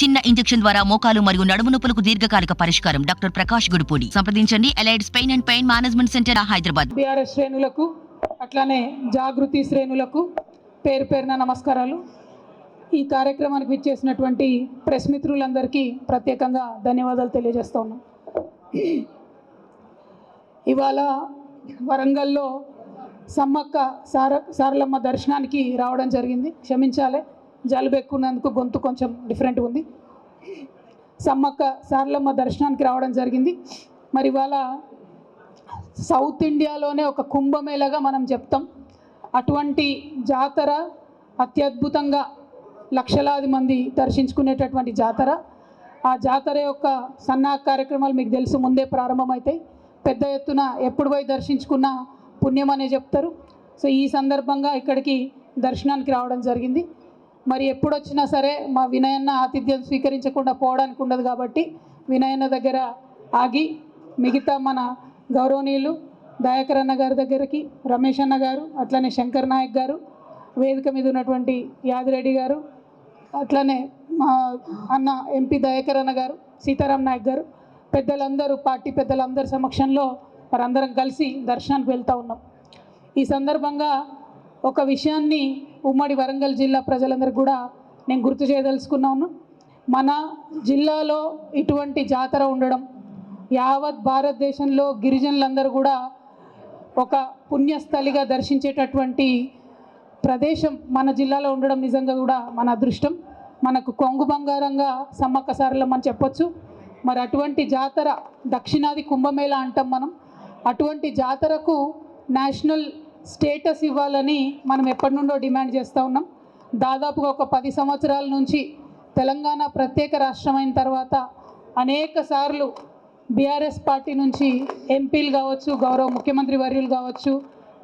చిన్న ఇంజెక్షన్ ద్వారా మోకాలు మరియు నడుము నొప్పులకు దీర్ఘకాలిక పరిష్కారం. డాక్టర్ ప్రకాష్ గుడిపూడి. సంప్రదించండి. Allied spine and pain management centre Hyderabad. BRS శ్రేణులకు అట్లానే జాగృతి శ్రేణులకు పేరు పేరున నమస్కారాలు. ఈ కార్యక్రమానికి విచ్చేసినటువంటి ప్రెస్ మిత్రులందరికీ ప్రత్యేకంగా ధన్యవాదాలు తెలియజేస్తా ఉన్నాం. ఇవాళ వరంగల్లో సమ్మక్క సార సారలమ్మ దర్శనానికి రావడం జరిగింది. క్షమించాలి. జలుబు ఎక్కున్నందుకు గొంతు కొంచెం డిఫరెంట్ ఉంది. సమ్మక్క సారలమ్మ దర్శనానికి రావడం జరిగింది. మరి ఇవాళ సౌత్ ఇండియాలోనే ఒక కుంభమేళగా మనం చెప్తాం. అటువంటి జాతర అత్యద్భుతంగా లక్షలాది మంది దర్శించుకునేటటువంటి జాతర. ఆ జాతర యొక్క సన్నాహ కార్యక్రమాలు మీకు తెలుసు ముందే ప్రారంభమవుతాయి పెద్ద ఎత్తున ఎప్పుడు పోయి దర్శించుకున్నా పుణ్యం అనే చెప్తారు. సో ఈ సందర్భంగా ఇక్కడికి దర్శనానికి రావడం జరిగింది. మరి ఎప్పుడు వచ్చినా సరే మా వినయన్న ఆతిథ్యం స్వీకరించకుండా పోవడానికి ఉండదు కాబట్టి వినయన్న దగ్గర ఆగి మిగతా మన గౌరవనీయులు దయాకర్ అన్న గారి దగ్గరికి రమేష్ అన్న గారు అట్లనే శంకర్ నాయక్ గారు వేదిక మీద ఉన్నటువంటి యాదిరెడ్డి గారు అట్లనే మా అన్న ఎంపీ దయాకర్ అన్న గారు సీతారాం నాయక్ గారు పెద్దలందరూ పార్టీ పెద్దలందరి సమక్షంలో వారందరం కలిసి దర్శనానికి వెళ్తూ ఉన్నాం. ఈ సందర్భంగా ఒక విషయాన్ని ఉమ్మడి వరంగల్ జిల్లా ప్రజలందరికీ కూడా నేను గుర్తు చేయదలుచుకున్నాను. మన జిల్లాలో ఇటువంటి జాతర ఉండడం యావత్ భారతదేశంలో గిరిజనులందరూ కూడా ఒక పుణ్యస్థలిగా దర్శించేటటువంటి ప్రదేశం మన జిల్లాలో ఉండడం నిజంగా కూడా మన అదృష్టం. మనకు కొంగు బంగారంగా సమ్మక్క మనం చెప్పొచ్చు. మరి అటువంటి జాతర దక్షిణాది కుంభమేళ అంటాం మనం. అటువంటి జాతరకు నేషనల్ స్టేటస్ ఇవ్వాలని మనం ఎప్పటి నుండో డిమాండ్ చేస్తూ ఉన్నాం. దాదాపుగా ఒక పది సంవత్సరాల నుంచి తెలంగాణ ప్రత్యేక రాష్ట్రమైన తర్వాత అనేక సార్లు బీఆర్ఎస్ పార్టీ నుంచి ఎంపీలు కావచ్చు గౌరవ ముఖ్యమంత్రి వర్యులు కావచ్చు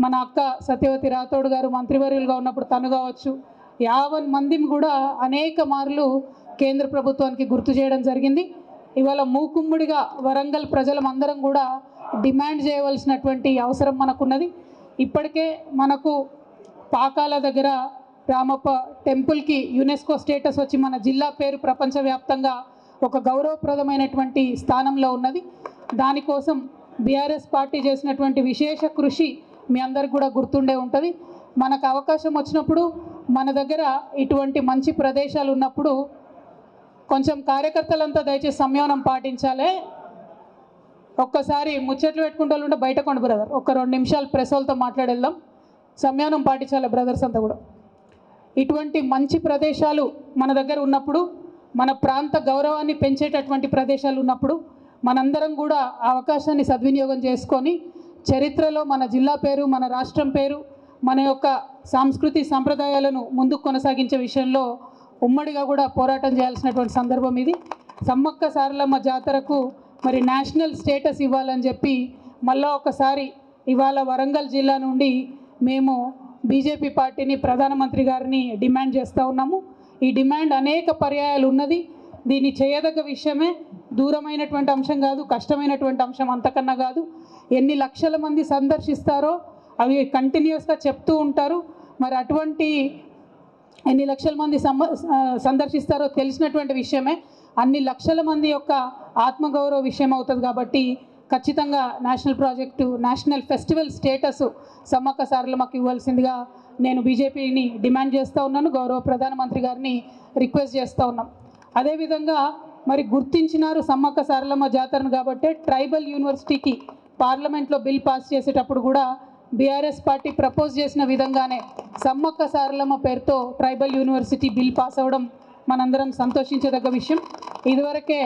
మన అక్క సత్యవతి రాథోడ్ గారు మంత్రివర్యులుగా ఉన్నప్పుడు తను కావచ్చు యావన్ మందిని కూడా అనేక మార్లు కేంద్ర ప్రభుత్వానికి గుర్తు చేయడం జరిగింది. ఇవాళ మూకుమ్ముడిగా వరంగల్ ప్రజలమందరం కూడా డిమాండ్ చేయవలసినటువంటి అవసరం మనకున్నది. ఇప్పటికే మనకు పాకాల దగ్గర రామప్ప టెంపుల్కి యునెస్కో స్టేటస్ వచ్చి మన జిల్లా పేరు ప్రపంచవ్యాప్తంగా ఒక గౌరవప్రదమైనటువంటి స్థానంలో ఉన్నది. దానికోసం బీఆర్ఎస్ పార్టీ చేసినటువంటి విశేష కృషి మీ అందరికి కూడా గుర్తుండే ఉంటుంది. మనకు అవకాశం వచ్చినప్పుడు మన దగ్గర ఇటువంటి మంచి ప్రదేశాలు ఉన్నప్పుడు కొంచెం కార్యకర్తలంతా దయచేసి సంయమనం పాటించాలి. ఒక్కసారి ముచ్చట్లు పెట్టుకుంటూ ఉంటే బయట కొండ బ్రదర్ ఒక రెండు నిమిషాలు ప్రెస్ వాళ్ళతో మాట్లాడేద్దాం. సంయానం పాటించాలి బ్రదర్స్ అంతా కూడా. ఇటువంటి మంచి ప్రదేశాలు మన దగ్గర ఉన్నప్పుడు మన ప్రాంత గౌరవాన్ని పెంచేటటువంటి ప్రదేశాలు ఉన్నప్పుడు మనందరం కూడా ఆ అవకాశాన్ని సద్వినియోగం చేసుకొని చరిత్రలో మన జిల్లా పేరు మన రాష్ట్రం పేరు మన యొక్క సాంస్కృతి సాంప్రదాయాలను ముందుకు కొనసాగించే విషయంలో ఉమ్మడిగా కూడా పోరాటం చేయాల్సినటువంటి సందర్భం ఇది. సమ్మక్క సారలమ్మ జాతరకు మరి నేషనల్ స్టేటస్ ఇవ్వాలని చెప్పి మళ్ళా ఒకసారి ఇవాళ వరంగల్ జిల్లా నుండి మేము బీజేపీ పార్టీని ప్రధానమంత్రి గారిని డిమాండ్ చేస్తూ ఉన్నాము. ఈ డిమాండ్ అనేక పర్యాయాలు ఉన్నది. దీన్ని చేయదగ్గ విషయమే దూరమైనటువంటి అంశం కాదు కష్టమైనటువంటి అంశం అంతకన్నా కాదు. ఎన్ని లక్షల మంది సందర్శిస్తారో అవి కంటిన్యూస్గా చెప్తూ ఉంటారు. మరి అటువంటి ఎన్ని లక్షల మంది సందర్శిస్తారో తెలిసినటువంటి విషయమే అన్ని లక్షల మంది యొక్క ఆత్మగౌరవ విషయం అవుతుంది కాబట్టి ఖచ్చితంగా national project national festival status Sammakka సారలమ్మకి ఇవ్వాల్సిందిగా నేను బీజేపీని డిమాండ్ చేస్తూ ఉన్నాను. గౌరవ ప్రధానమంత్రి గారిని రిక్వెస్ట్ చేస్తూ ఉన్నాం. అదేవిధంగా మరి గుర్తించినారు సమ్మక్క సారలమ్మ జాతరను కాబట్టి ట్రైబల్ యూనివర్సిటీకి పార్లమెంట్లో బిల్ పాస్ చేసేటప్పుడు కూడా బీఆర్ఎస్ పార్టీ ప్రపోజ్ చేసిన విధంగానే సమ్మక్క సారలమ్మ పేరుతో ట్రైబల్ యూనివర్సిటీ బిల్ పాస్ అవ్వడం మనందరం సంతోషించదగ్గ విషయం. ఇదివరకే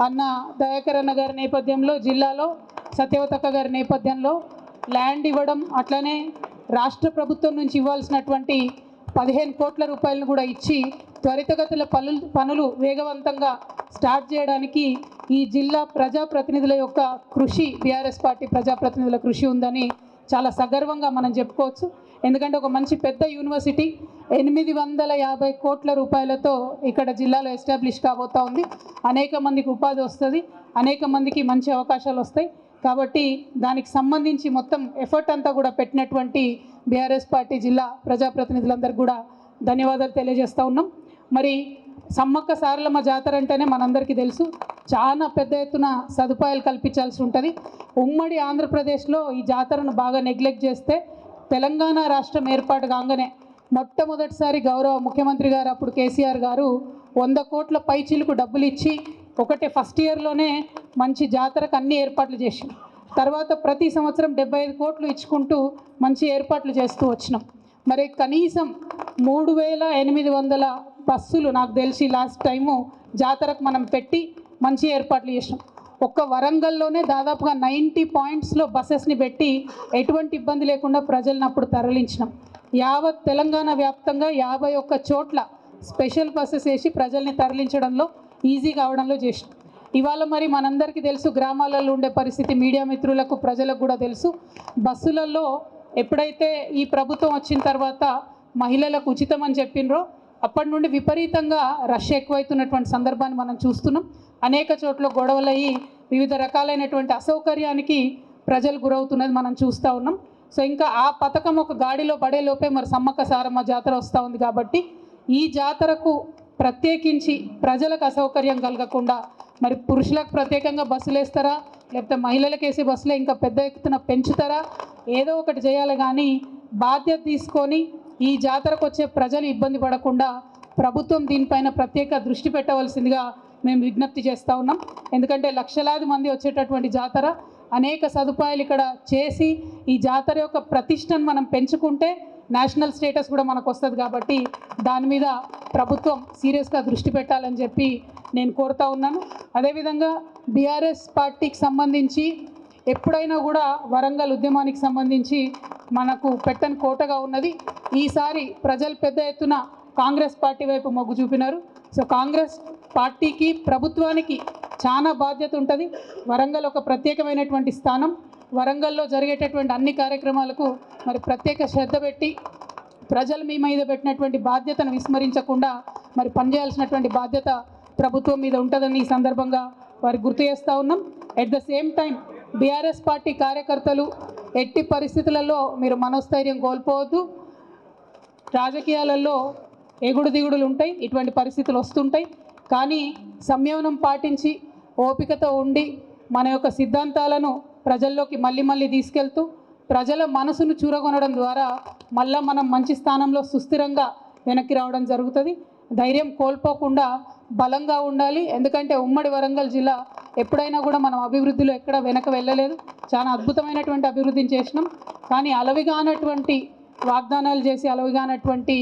అన్న దయాకర్ అన్న గారి నేపథ్యంలో జిల్లాలో సత్యవతక్క గారి నేపథ్యంలో ల్యాండ్ ఇవ్వడం అట్లనే రాష్ట్ర ప్రభుత్వం నుంచి ఇవ్వాల్సినటువంటి పదిహేను కోట్ల రూపాయలను కూడా ఇచ్చి త్వరితగతుల పనులు పనులు వేగవంతంగా స్టార్ట్ చేయడానికి ఈ జిల్లా ప్రజాప్రతినిధుల యొక్క కృషి బీఆర్ఎస్ పార్టీ ప్రజాప్రతినిధుల కృషి ఉందని చాలా సగర్వంగా మనం చెప్పుకోవచ్చు. ఎందుకంటే ఒక మంచి పెద్ద యూనివర్సిటీ ఎనిమిది వందల యాభై కోట్ల రూపాయలతో ఇక్కడ జిల్లాలో ఎస్టాబ్లిష్ కాబోతా ఉంది. అనేక మందికి ఉపాధి వస్తుంది అనేక మందికి మంచి అవకాశాలు వస్తాయి. కాబట్టి దానికి సంబంధించి మొత్తం ఎఫర్ట్ అంతా కూడా పెట్టినటువంటి బీఆర్ఎస్ పార్టీ జిల్లా ప్రజాప్రతినిధులందరికీ కూడా ధన్యవాదాలు తెలియజేస్తూ ఉన్నాం. మరి సమ్మక్క సారలమ్మ జాతర అంటేనే మనందరికీ తెలుసు. చాలా పెద్ద ఎత్తున సదుపాయాలు కల్పించాల్సి ఉంటుంది. ఉమ్మడి ఆంధ్రప్రదేశ్లో ఈ జాతరను బాగా నెగ్లెక్ట్ చేస్తే తెలంగాణ రాష్ట్రం ఏర్పాటు కాగానే మొట్టమొదటిసారి గౌరవ ముఖ్యమంత్రి గారు అప్పుడు కేసీఆర్ గారు వంద కోట్ల పైచీలకు డబ్బులు ఇచ్చి ఒకటే ఫస్ట్ ఇయర్లోనే మంచి జాతరకు అన్ని ఏర్పాట్లు చేసి తర్వాత ప్రతి సంవత్సరం డెబ్బై ఐదు కోట్లు ఇచ్చుకుంటూ మంచి ఏర్పాట్లు చేస్తూ వచ్చినాం. మరి కనీసం మూడు వేల ఎనిమిది వందల బస్సులు నాకు తెలిసి లాస్ట్ టైము జాతరకు మనం పెట్టి మంచి ఏర్పాట్లు చేసినాం. ఒక్క వరంగల్లోనే దాదాపుగా నైంటీ పాయింట్స్లో బస్సెస్ని పెట్టి ఎటువంటి ఇబ్బంది లేకుండా ప్రజలను అప్పుడు తరలించినాం. యావత్ తెలంగాణ వ్యాప్తంగా యాభై ఒక్క చోట్ల స్పెషల్ బస్సెస్ వేసి ప్రజల్ని తరలించడంలో ఈజీ కావడంలో చేసినాం. ఇవాళ మరి మనందరికీ తెలుసు గ్రామాలలో ఉండే పరిస్థితి మీడియా మిత్రులకు ప్రజలకు కూడా తెలుసు. బస్సులలో ఎప్పుడైతే ఈ ప్రభుత్వం వచ్చిన తర్వాత మహిళలకు ఉచితం అని చెప్పినరో అప్పటి నుండి విపరీతంగా రష్ ఎక్కువైతున్నటువంటి సందర్భాన్ని మనం చూస్తున్నాం. అనేక చోట్ల గొడవలయ్యి వివిధ రకాలైనటువంటి అసౌకర్యానికి ప్రజలు గురవుతున్నది మనం చూస్తూ ఉన్నాం. సో ఇంకా ఆ పథకం ఒక గాడిలో పడే లోపే మరి సమ్మక్క సారమ్మ జాతర వస్తూ ఉంది కాబట్టి ఈ జాతరకు ప్రత్యేకించి ప్రజలకు అసౌకర్యం కలగకుండా మరి పురుషులకు ప్రత్యేకంగా బస్సులు వేస్తారా? లేకపోతే మహిళలకు వేసే బస్సులే ఇంకా పెద్ద ఎత్తున పెంచుతారా? ఏదో ఒకటి చేయాలి కానీ బాధ్యత తీసుకొని ఈ జాతరకు వచ్చే ప్రజలు ఇబ్బంది పడకుండా ప్రభుత్వం దీనిపైన ప్రత్యేక దృష్టి పెట్టవలసిందిగా మేము విజ్ఞప్తి చేస్తూ ఉన్నాం. ఎందుకంటే లక్షలాది మంది వచ్చేటటువంటి జాతర అనేక సదుపాయాలు ఇక్కడ చేసి ఈ జాతర యొక్క ప్రతిష్టను మనం పెంచుకుంటే నేషనల్ స్టేటస్ కూడా మనకు వస్తుంది కాబట్టి దాని మీద ప్రభుత్వం సీరియస్గా దృష్టి పెట్టాలని చెప్పి నేను కోరుతా ఉన్నాను. అదేవిధంగా బీఆర్ఎస్ పార్టీకి సంబంధించి ఎప్పుడైనా కూడా వరంగల్ ఉద్యమానికి సంబంధించి మనకు పెట్టని కోటగా ఉన్నది. ఈసారి ప్రజలు పెద్ద ఎత్తున కాంగ్రెస్ పార్టీ వైపు మొగ్గు చూపినారు. సో కాంగ్రెస్ పార్టీకి ప్రభుత్వానికి చాలా బాధ్యత ఉంటుంది. వరంగల్ ఒక ప్రత్యేకమైనటువంటి స్థానం. వరంగల్లో జరిగేటటువంటి అన్ని కార్యక్రమాలకు మరి ప్రత్యేక శ్రద్ధ పెట్టి ప్రజలు మీ మీద పెట్టినటువంటి బాధ్యతను విస్మరించకుండా మరి పనిచేయాల్సినటువంటి బాధ్యత ప్రభుత్వం మీద ఉంటుందని ఈ సందర్భంగా వారి గుర్తు చేస్తూ ఉన్నాం. At the same time BRS party కార్యకర్తలు ఎట్టి పరిస్థితులలో మీరు మనోస్థైర్యం కోల్పోవద్దు. రాజకీయాలలో ఎగుడు దిగుడులు ఉంటాయి ఇటువంటి పరిస్థితులు వస్తుంటాయి. కానీ సంయమనం పాటించి ఓపికతో ఉండి మన యొక్క సిద్ధాంతాలను ప్రజల్లోకి మళ్ళీ మళ్ళీ తీసుకెళ్తూ ప్రజల మనసును చూరగొనడం ద్వారా మళ్ళా మనం మంచి స్థానంలో సుస్థిరంగా వెనక్కి రావడం జరుగుతుంది. ధైర్యం కోల్పోకుండా బలంగా ఉండాలి. ఎందుకంటే ఉమ్మడి వరంగల్ జిల్లా ఎప్పుడైనా కూడా మనం అభివృద్ధిలో ఎక్కడ వెనక వెళ్ళలేదు. చాలా అద్భుతమైనటువంటి అభివృద్ధిని చేసినాం. కానీ అలవిగానటువంటి వాగ్దానాలు చేసి అలవిగానటువంటి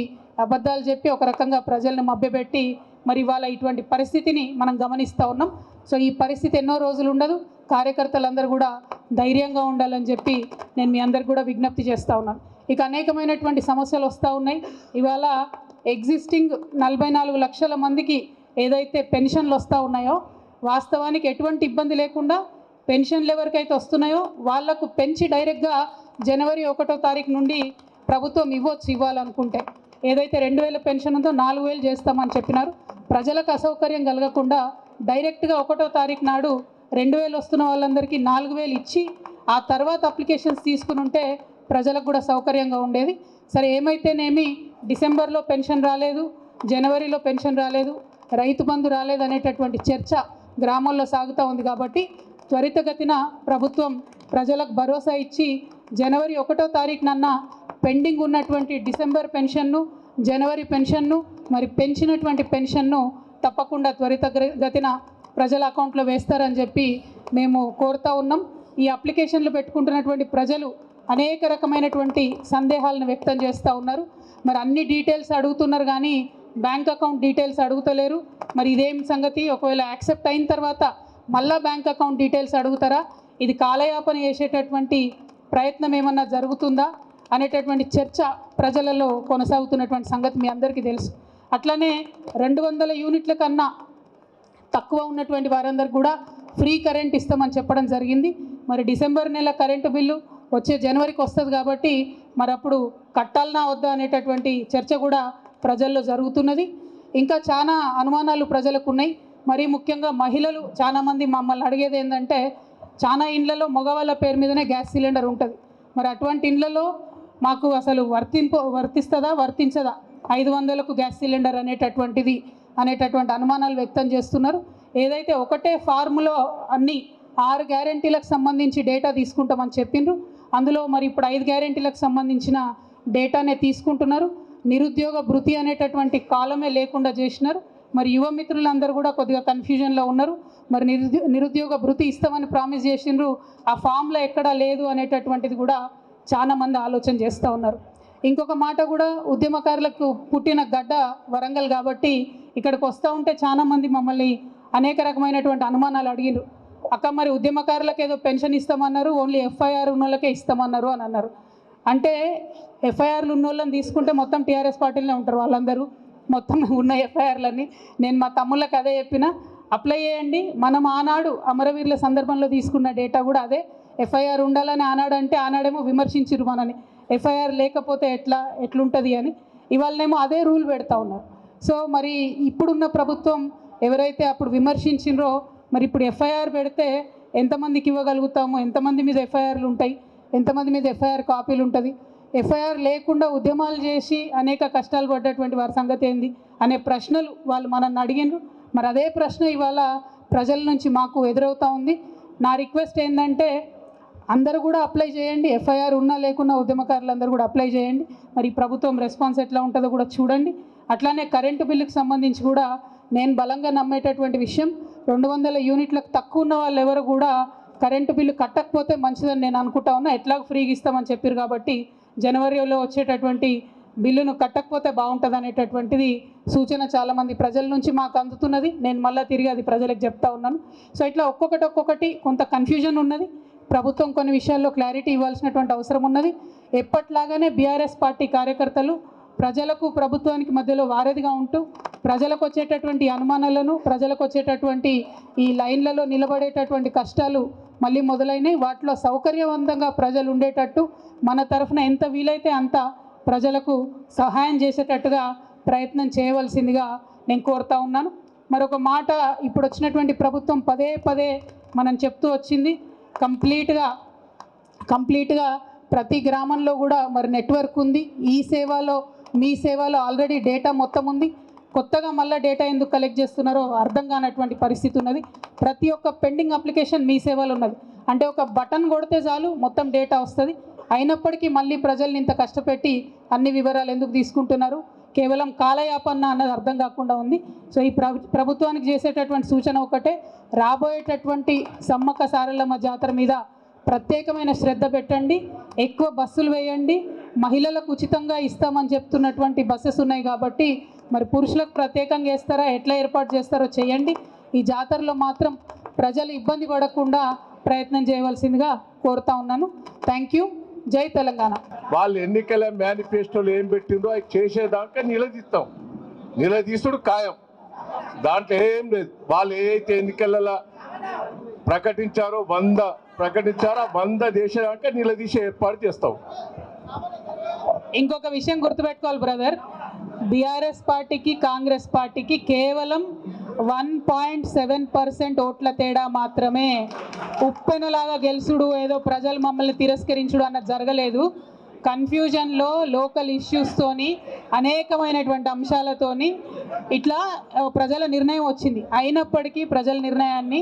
అబద్ధాలు చెప్పి ఒక రకంగా ప్రజల్ని మభ్యపెట్టి మరి ఇవాళ ఇటువంటి పరిస్థితిని మనం గమనిస్తూ ఉన్నాం. సో ఈ పరిస్థితి ఎన్నో రోజులు ఉండదు. కార్యకర్తలందరూ కూడా ధైర్యంగా ఉండాలని చెప్పి నేను మీ అందరికి కూడా విజ్ఞప్తి చేస్తూ ఉన్నాను. ఇక అనేకమైనటువంటి సమస్యలు వస్తూ ఉన్నాయి. ఇవాళ ఎగ్జిస్టింగ్ నలభై నాలుగు లక్షల మందికి ఏదైతే పెన్షన్లు వస్తూ ఉన్నాయో వాస్తవానికి ఎటువంటి ఇబ్బంది లేకుండా పెన్షన్లు ఎవరికైతే వస్తున్నాయో వాళ్ళకు పెంచి డైరెక్ట్గా జనవరి ఒకటో తారీఖు నుండి ప్రభుత్వం ఇవ్వచ్చు ఇవ్వాలనుకుంటే. ఏదైతే రెండు వేల పెన్షన్ ఉందో నాలుగు వేలు చేస్తామని చెప్పినారు. ప్రజలకు అసౌకర్యం కలగకుండా డైరెక్ట్గా ఒకటో తారీఖు నాడు రెండు వేలు వస్తున్న వాళ్ళందరికీ నాలుగు వేలు ఇచ్చి ఆ తర్వాత అప్లికేషన్స్ తీసుకుని ఉంటే ప్రజలకు కూడా సౌకర్యంగా ఉండేది. సరే ఏమైతేనేమి డిసెంబర్లో పెన్షన్ రాలేదు జనవరిలో పెన్షన్ రాలేదు రైతు బంధు రాలేదు అనేటటువంటి చర్చ గ్రామాల్లో సాగుతూ ఉంది కాబట్టి త్వరితగతిన ప్రభుత్వం ప్రజలకు భరోసా ఇచ్చి జనవరి ఒకటో తారీఖునన్న పెండింగ్ ఉన్నటువంటి డిసెంబర్ పెన్షన్ను జనవరి పెన్షన్ను మరి పెంచినటువంటి పెన్షన్ను తప్పకుండా త్వరితగతిన ప్రజల అకౌంట్లో వేస్తారని చెప్పి మేము కోరుతా ఉన్నాం. ఈ అప్లికేషన్లు పెట్టుకుంటున్నటువంటి ప్రజలు అనేక రకమైనటువంటి సందేహాలను వ్యక్తం చేస్తూ ఉన్నారు. మరి అన్ని డీటెయిల్స్ అడుగుతున్నారు కానీ బ్యాంక్ అకౌంట్ డీటెయిల్స్ అడుగుతలేరు. మరి ఇదేం సంగతి? ఒకవేళ యాక్సెప్ట్ అయిన తర్వాత మళ్ళా బ్యాంక్ అకౌంట్ డీటెయిల్స్ అడుగుతారా? ఇది కాలయాపన చేసేటటువంటి ప్రయత్నం ఏమన్నా జరుగుతుందా? అనేటటువంటి చర్చ ప్రజలలో కొనసాగుతున్నటువంటి సంగతి మీ అందరికీ తెలుసు. అట్లనే రెండు వందల యూనిట్ల కన్నా తక్కువ ఉన్నటువంటి వారందరికి కూడా ఫ్రీ కరెంట్ ఇస్తామని చెప్పడం జరిగింది. మరి డిసెంబర్ నెల కరెంటు బిల్లు వచ్చే జనవరికి వస్తుంది కాబట్టి మరి అప్పుడు కట్టాలనా వద్దా అనేటటువంటి చర్చ కూడా ప్రజల్లో జరుగుతున్నది. ఇంకా చాలా అనుమానాలు ప్రజలకు ఉన్నాయి మరీ ముఖ్యంగా మహిళలు చాలామంది మమ్మల్ని అడిగేది ఏంటంటే చాలా ఇండ్లలో మగవాళ్ళ పేరు మీదనే గ్యాస్ సిలిండర్ ఉంటుంది. మరి అటువంటి ఇండ్లలో మాకు అసలు వర్తింపు వర్తిస్తుందా వర్తించదా? ఐదు వందలకు గ్యాస్ సిలిండర్ అనేటటువంటిది అనేటటువంటి అనుమానాలు వ్యక్తం చేస్తున్నారు. ఏదైతే ఒకటే ఫార్ములో అన్ని ఆరు గ్యారెంటీలకు సంబంధించి డేటా తీసుకుంటామని చెప్పిండ్రు. అందులో మరి ఇప్పుడు ఐదు గ్యారెంటీలకు సంబంధించిన డేటానే తీసుకుంటున్నారు. నిరుద్యోగ భృతి అనేటటువంటి కాలమే లేకుండా చేసినారు. మరి యువ మిత్రులందరూ కూడా కొద్దిగా కన్ఫ్యూజన్లో ఉన్నారు. మరి నిరుద్యో నిరుద్యోగ భృతి ఇస్తామని ప్రామిస్ చేసిండ్రు. ఆ ఫామ్లో ఎక్కడా లేదు అనేటటువంటిది కూడా చాలా మంది ఆలోచన చేస్తూ ఉన్నారు. ఇంకొక మాట కూడా ఉద్యమకారులకు పుట్టిన గడ్డ వరంగల్ కాబట్టి ఇక్కడికి వస్తూ ఉంటే చాలామంది మమ్మల్ని అనేక రకమైనటువంటి అనుమానాలు అడిగినారు అక్క మరి ఉద్యమకారులకు ఏదో పెన్షన్ ఇస్తామన్నారు ఓన్లీ ఎఫ్ఐఆర్ ఉన్న వాళ్ళకే ఇస్తామన్నారు అని అన్నారు. అంటే ఎఫ్ఐఆర్లు ఉన్న వాళ్ళని తీసుకుంటే మొత్తం టీఆర్ఎస్ పార్టీలోనే ఉంటారు వాళ్ళందరూ. మొత్తం ఉన్న ఎఫ్ఐఆర్లన్నీ. నేను మా తమ్ముళ్ళకి అదే చెప్పిన అప్లై చేయండి. మనం ఆనాడు అమరవీరుల సందర్భంలో తీసుకున్న డేటా కూడా అదే. ఎఫ్ఐఆర్ ఉండాలని ఆనాడు అంటే ఆనాడేమో విమర్శించిరు మనని. ఎఫ్ఐఆర్ లేకపోతే ఎట్లా ఎట్లుంటుంది అని. ఇవాళనేమో అదే రూల్ పెడతా ఉన్నారు. సో మరి ఇప్పుడున్న ప్రభుత్వం ఎవరైతే అప్పుడు విమర్శించినో మరి ఇప్పుడు ఎఫ్ఐఆర్ పెడితే ఎంతమందికి ఇవ్వగలుగుతాము? ఎంతమంది మీద ఎఫ్ఐఆర్లు ఉంటాయి? ఎంతమంది మీద ఎఫ్ఐఆర్ కాపీలు ఉంటుంది? ఎఫ్ఐఆర్ లేకుండా ఉద్యమాలు చేసి అనేక కష్టాలు పడ్డటువంటి వారి సంగతి ఏంది? అనే ప్రశ్నలు వాళ్ళు మనల్ని అడిగినారు మరి అదే ప్రశ్న ఇవాళ ప్రజల నుంచి మాకు ఎదురవుతూ ఉంది. నా రిక్వెస్ట్ ఏంటంటే అందరూ కూడా అప్లై చేయండి. ఎఫ్ఐఆర్ ఉన్నా లేకున్నా ఉద్యమకారులు అందరూ కూడా అప్లై చేయండి. మరి ప్రభుత్వం రెస్పాన్స్ ఎట్లా ఉంటుందో కూడా చూడండి. అట్లానే కరెంటు బిల్లుకి సంబంధించి కూడా నేను బలంగా నమ్మేటటువంటి విషయం రెండు వందల యూనిట్లకు తక్కువ ఉన్న వాళ్ళు ఎవరు కూడా కరెంటు బిల్లు కట్టకపోతే మంచిదని నేను అనుకుంటా ఉన్నా. ఎట్లాగ ఫ్రీగా ఇస్తామని చెప్పారు కాబట్టి జనవరిలో వచ్చేటటువంటి బిల్లును కట్టకపోతే బాగుంటుంది అనేటటువంటిది సూచన చాలామంది ప్రజల నుంచి మాకు అందుతున్నది. నేను మళ్ళీ తిరిగి అది ప్రజలకు చెప్తా ఉన్నాను. సో ఇట్లా ఒక్కొక్కటి ఒక్కొక్కటి కొంత కన్ఫ్యూజన్ ఉన్నది. ప్రభుత్వం కొన్ని విషయాల్లో క్లారిటీ ఇవ్వాల్సినటువంటి అవసరం ఉన్నది. ఎప్పట్లాగానే బీఆర్ఎస్ పార్టీ కార్యకర్తలు ప్రజలకు ప్రభుత్వానికి మధ్యలో వారధిగా ఉంటూ ప్రజలకు వచ్చేటటువంటి అనుమానాలను ప్రజలకు వచ్చేటటువంటి ఈ లైన్లలో నిలబడేటటువంటి కష్టాలు మళ్ళీ మొదలైనవి వాటిలో సౌకర్యవంతంగా ప్రజలు ఉండేటట్టు మన తరఫున ఎంత వీలైతే అంత ప్రజలకు సహాయం చేసేటట్టుగా ప్రయత్నం చేయవలసిందిగా నేను కోరుతా ఉన్నాను. మరొక మాట ఇప్పుడు వచ్చినటువంటి ప్రభుత్వం పదే పదే మనం చెప్తూ వచ్చింది. కంప్లీట్గా కంప్లీట్గా ప్రతి గ్రామంలో కూడా మరి నెట్వర్క్ ఉంది. ఈ సేవలో మీ సేవలో ఆల్రెడీ డేటా మొత్తం ఉంది. కొత్తగా మళ్ళీ డేటా ఎందుకు కలెక్ట్ చేస్తున్నారో అర్థం కానటువంటి పరిస్థితి ఉన్నది. ప్రతి ఒక్క పెండింగ్ అప్లికేషన్ మీ సేవలో ఉన్నది. అంటే ఒక బటన్ కొడితే చాలు మొత్తం డేటా వస్తుంది. అయినప్పటికీ మళ్ళీ ప్రజల్ని ఇంత కష్టపెట్టి అన్ని వివరాలు ఎందుకు తీసుకుంటున్నారు? కేవలం కాలయాపన్న అన్నది అర్థం కాకుండా ఉంది. సో ఈ ప్రభుత్వానికి చేసేటటువంటి సూచన ఒకటే రాబోయేటటువంటి సమ్మక్క సారలమ్మ జాతర మీద ప్రత్యేకమైన శ్రద్ధ పెట్టండి. ఎక్కువ బస్సులు వేయండి. మహిళలకు ఉచితంగా ఇస్తామని చెప్తున్నటువంటి బస్సెస్ ఉన్నాయి కాబట్టి మరి పురుషులకు ప్రత్యేకంగా వేస్తారా? ఎట్లా ఏర్పాటు చేస్తారో చేయండి. ఈ జాతరలో మాత్రం ప్రజలు ఇబ్బంది పడకుండా ప్రయత్నం చేయవలసిందిగా కోరుతా ఉన్నాను. థ్యాంక్ యూ జై తెలంగాణ. వాళ్ళు ఎన్నికల మేనిఫెస్టోలు ఏం పెట్టిందో అది చేసేదాకా నిలదీస్తాం. నిలదీసుడు ఖాయం. దాంట్లో ఏం లేదు. వాళ్ళు ఏదైతే అయితే ఎన్నికలలో ప్రకటించారో వంద ప్రకటించారో వంద వంద దేశదాకా నిలదీసే ఏర్పాటు చేస్తాం. ఇంకొక విషయం గుర్తుపెట్టుకోవాలి బ్రదర్ బీఆర్ఎస్ పార్టీకి కాంగ్రెస్ పార్టీకి కేవలం వన్ పాయింట్ సెవెన్ పర్సెంట్ ఓట్ల తేడా మాత్రమే. ఉప్పెనలాగా గెలుచుడు ఏదో ప్రజలు మమ్మల్ని తిరస్కరించుడు అన్నది జరగలేదు. కన్ఫ్యూజన్లో లోకల్ ఇష్యూస్తోని అనేకమైనటువంటి అంశాలతోని ఇట్లా ప్రజల నిర్ణయం వచ్చింది. అయినప్పటికీ ప్రజల నిర్ణయాన్ని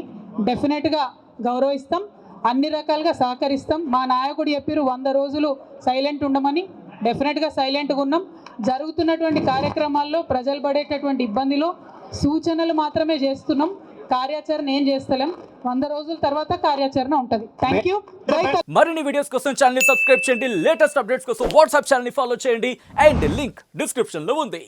డెఫినెట్గా గౌరవిస్తాం అన్ని రకాలుగా సహకరిస్తాం. మా నాయకుడు చెప్పారు వంద రోజులు సైలెంట్ ఉండమని. డెఫినెట్గా సైలెంట్గా ఉన్నాం. జరుగుతున్నటువంటి కార్యక్రమాల్లో ప్రజలు పడేటటువంటి ఇబ్బందిలో సూచనలు మాత్రమే చేస్తున్నాం. కార్యాచరణ ఏం చేస్తలేం. వంద రోజుల తర్వాత కార్యాచరణ ఉంటుంది. థ్యాంక్ యూ మరిన్ని వీడియోస్ కోసం ఛానల్ సబ్స్క్రైబ్ చేయండి. లేటెస్ట్ అప్డేట్స్ కోసం వాట్సాప్ ఛానల్ని ఫాలో చేయండి. అండ్ లింక్ డిస్క్రిప్షన్లో ఉంది.